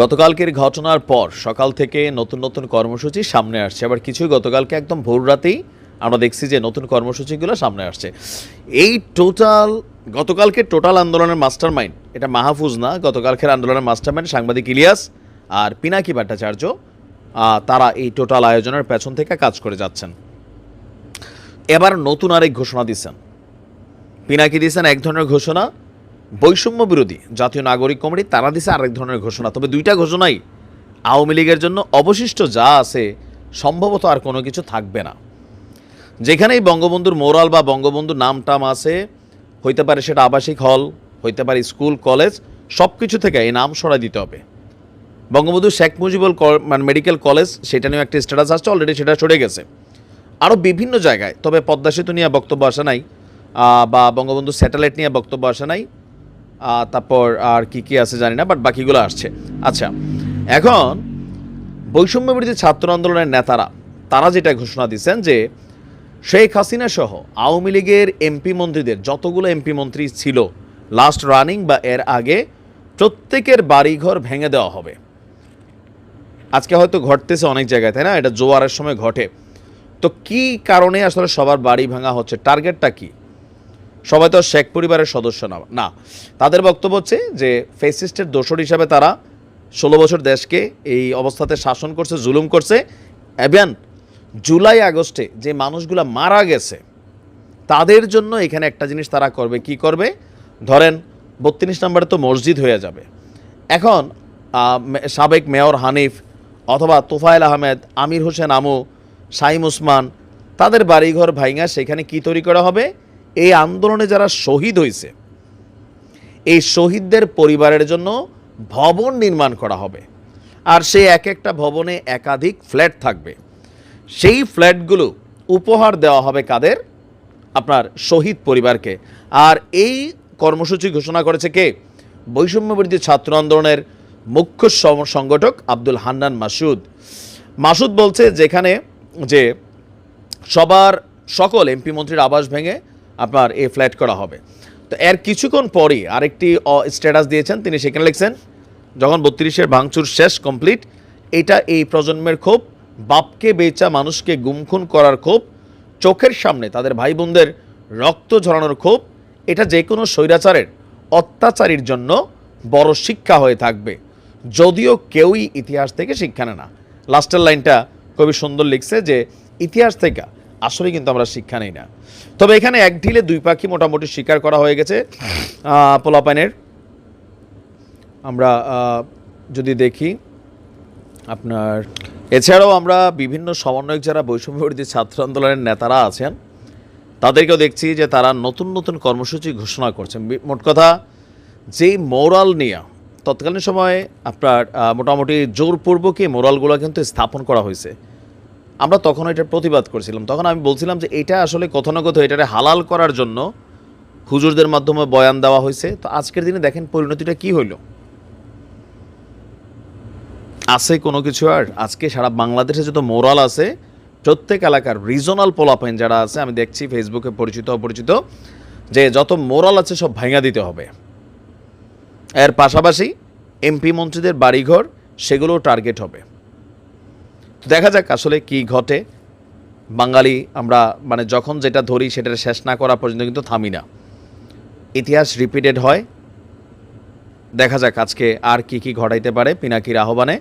গতকালকের ঘটনার পর সকাল থেকে নতুন নতুন কর্মসূচি সামনে আসছে। আবার কিছুই গতকালকে একদম ভোর রাতেই আমরা দেখছি যে নতুন কর্মসূচিগুলো সামনে আসছে। এই টোটাল গতকালকে টোটাল আন্দোলনের মাস্টার মাইন্ড এটা মাহফুজ না, গতকালকের আন্দোলনের মাস্টার মাইন্ড সাংবাদিক ইলিয়াস আর পিনাকি ভট্টাচার্য তারা এই টোটাল আয়োজনের পেছন থেকে কাজ করে যাচ্ছেন। এবার নতুন আরেক ঘোষণা দিচ্ছেন। পিনাকি দিয়েছেন এক ধরনের ঘোষণা বৈষম্য বিরোধী জাতীয় নাগরিক কমিটি, তারা দিছে আরেক ধরনের ঘোষণা। তবে দুইটা ঘোষণাই আওয়ামী লীগের জন্য অবশিষ্ট যা আছে, সম্ভবত আর কোনো কিছু থাকবে না। যেখানেই বঙ্গবন্ধুর মোরাল বা বঙ্গবন্ধুর নাম টাম আছে, হইতে পারে সেটা আবাসিক হল, হইতে পারে স্কুল, কলেজ সব কিছু থেকে এই নাম সরাই দিতে হবে। বঙ্গবন্ধু শেখ মুজিবুল মানে মেডিকেল কলেজ, সেটা নিয়েও একটা স্ট্যাটাস আসছে অলরেডি সেটা সরে গেছে। আরও বিভিন্ন জায়গায়, তবে পদ্মা সেতু নিয়ে বক্তব্য আসে নাই বা বঙ্গবন্ধু স্যাটেলাইট নিয়ে বক্তব্য আসে নাই তারপর আর কি কি আছে জানি না বাট বাকিগুলো আসছে। আচ্ছা এখন বৈষম্য বিরোধী ছাত্র আন্দোলনের নেতারা, তারা যেটা ঘোষণা দিচ্ছেন যে শেখ হাসিনা সহ আওয়ামী লীগের এমপি মন্ত্রীদের, যতগুলো এমপি মন্ত্রী ছিল লাস্ট রানিং বা এর আগে, প্রত্যেকের বাড়িঘর ভেঙে দেওয়া হবে। আজকে হয়তো ঘটতেছে অনেক জায়গায়, তাই না? এটা জোয়ারের সময় ঘটে। তো কি কারণে আসলে সবার বাড়ি ভাঙা হচ্ছে? টার্গেটটা কি? সবাই তো শেখ পরিবারের সদস্য না না। তাদের বক্তব্য হচ্ছে যে ফেসিস্টের দোষর হিসাবে তারা ষোলো বছর দেশকে এই অবস্থাতে শাসন করছে, জুলুম করছে। এবং জুলাই আগস্টে যে মানুষগুলা মারা গেছে, তাদের জন্য এখানে একটা জিনিস তারা করবে, কি করবে? ধরেন, বত্রিশ নম্বরে তো মসজিদ হয়ে যাবে। এখন সাবেক মেয়র হানিফ অথবা তোফায়েল আহমেদ, আমির হোসেন আমু সাইম উসমান, তাদের বাড়িঘর ভাইঙা সেখানে কি তৈরি করা হবে? এই আন্দোলনে যারা শহীদ হয়েছে, এই শহীদদের পরিবারের জন্য ভবন নির্মাণ করা হবে। আর সেই এক একটা ভবনে একাধিক ফ্ল্যাট থাকবে। সেই ফ্ল্যাটগুলো উপহার দেওয়া হবে কাদের? আপনার শহীদ পরিবারকে। আর এই কর্মসূচি ঘোষণা করেছে কে? বৈষম্য বিরোধী ছাত্র আন্দোলনের মুখ্য সংগঠক আব্দুল হান্নান মাসুদ। মাসুদ বলছে যেখানে যে সবার সকল এমপি মন্ত্রীর আবাস ভেঙে আপনার এ ফ্ল্যাট করা হবে। তো এর কিছুক্ষণ পরই আরেকটি স্ট্যাটাস দিয়েছেন, তিনি সেখানে লিখছেন, যখন বত্রিশের ভাঙচুর শেষ কমপ্লিট এটা এই প্রজন্মের ক্ষোভ, বাপকে বেচা মানুষকে গুমখুন করার ক্ষোভ, চোখের সামনে তাদের ভাই বোনদের রক্ত ঝরানোর ক্ষোভ, এটা যে কোনো স্বৈরাচারের অত্যাচারীর জন্য বড় শিক্ষা হয়ে থাকবে। যদিও কেউই ইতিহাস থেকে শিক্ষা নেয় না। লাস্টের লাইনটা খুবই সুন্দর লিখছে যে, ইতিহাস থেকে আসলে কিন্তু আমরা শিক্ষা নেই না। তবে এখানে এক ঢিলে দুই পাখি মোটামুটি স্বীকার করা হয়ে গেছে। আহ, পোলাপানের আমরা যদি দেখি আপনার এছাড়াও আমরা বিভিন্ন সমন্বয়ক যারা বৈষম্য বিরোধী ছাত্র আন্দোলনের নেতারা আছেন তাদেরকেও দেখছি যে তারা নতুন নতুন কর্মসূচি ঘোষণা করছেন। মোট কথা যেই মোরাল নিয়ে তৎকালীন সময়ে আপনার মোটামুটি জোরপূর্বক এই মোরালগুলো কিন্তু স্থাপন করা হয়েছে। আমরা তখন এটার প্রতিবাদ করছিলাম। তখন আমি বলছিলাম যে এটা আসলে কোথাও এটারে হালাল করার জন্য হুজুরদের মাধ্যমে বয়ান দেওয়া হয়েছে। তো আজকের দিনে দেখেন পরিণতিটা কি হইল? আছে কোনো কিছু আর? আজকে সারা বাংলাদেশে যত মোরাল আছে, প্রত্যেক এলাকার রিজনাল পোলাপাইন যারা আছে, আমি দেখছি ফেসবুকে পরিচিত, অপরিচিত, যে যত মোরাল আছে সব ভাঙা দিতে হবে। এর পাশাপাশি এমপি মন্ত্রীদের বাড়িঘর, সেগুলোও টার্গেট হবে। তো দেখা যাক আসলে কি ঘটে। বাঙালি আমরা মানে যখন যেটা ধরি সেটা শেষ না করা পর্যন্ত কিন্তু থামি না। ইতিহাস রিপিটেড হয়। দেখা যাক আজকে আর কি কি ঘটাইতে পারে পিনাকির আহ্বানে।